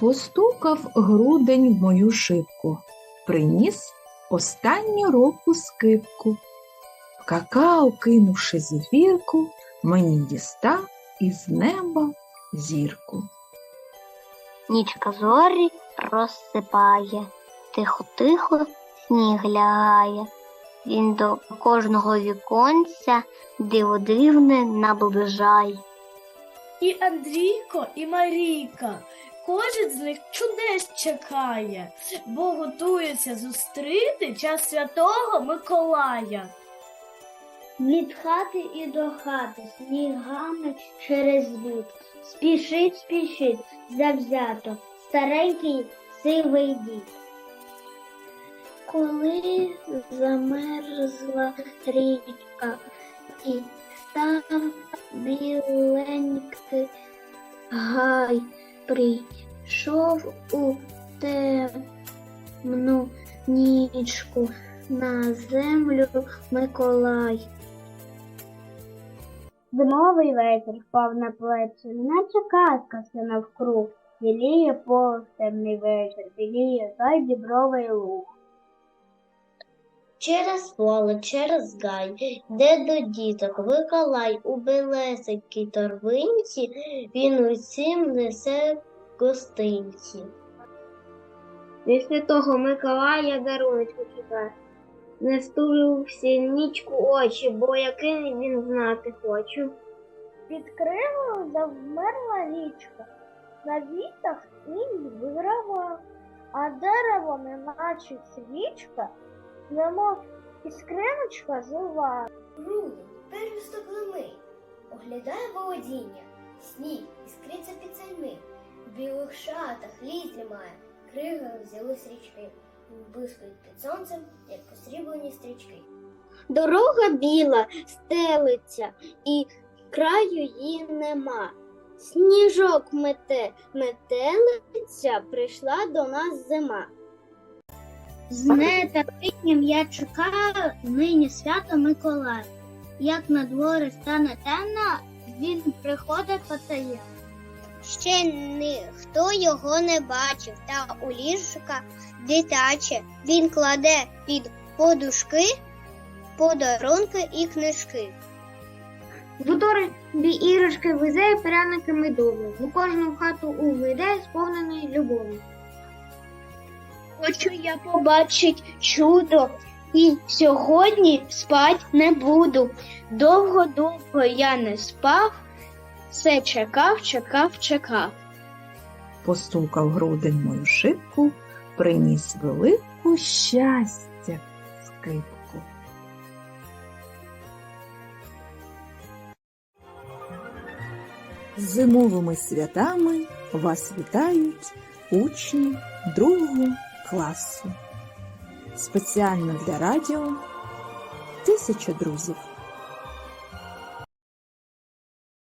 Постукав грудень в мою шибку, приніс останню року скипку. В какао, кинувши зефірку, мені дістав із неба зірку. Нічка зорі розсипає, тихо-тихо сніг лягає. Він до кожного віконця диво дивне наближає. І Андрійко, і Марійка. Кожен з них чудес чекає, бо готується зустріти час святого Миколая. Від хати і до хати снігами через лід. Спішить, спішить, завзято, старенький сивий дід. Коли замерзла річка і став біленький гай, прийшов у темну нічку на землю Миколай. Зимовий вечір впав на плечі, наче казка все навкруг. Біліє поле вечір, біліє зайді дібровий луг. Через поле, через гай, де до діток Миколай у белесенькій торбинці, він усім несе гостинці. Після того Миколая даруночку чекає. Не стулю в сінічку очі, бо який він знати хочу. Під кривою завмерла річка, на вітах інь вигравав, а дерево, неначе свічка, немов іскриночка жива. Грудень, первісток лими, оглядає володіння, сніг іскриться під сальми, в білих шатах ліс тримає, кригою взялись річки, блискають під сонцем, як посріблені стрічки. Дорога біла стелиться, і краю її нема. Сніжок мете, метелиця, прийшла до нас зима. З нетерпінням я чекаю нині свято Миколая. Як на дворі стане темно, він приходить потає. Ще ніхто його не бачив, та у ліжка дитяче він кладе під подушки подарунки і книжки. В торбі іграшки везе пряники медові, у кожну хату увійде сповнений любові. Хочу я побачить чудо, і сьогодні спать не буду. Довго-довго я не спав, все чекав, чекав, чекав. Постукав грудень мою шибку, приніс велику щастя скипку. Зимовими святами вас вітають учні другого класу. Спеціально для радіо Тисяча друзів.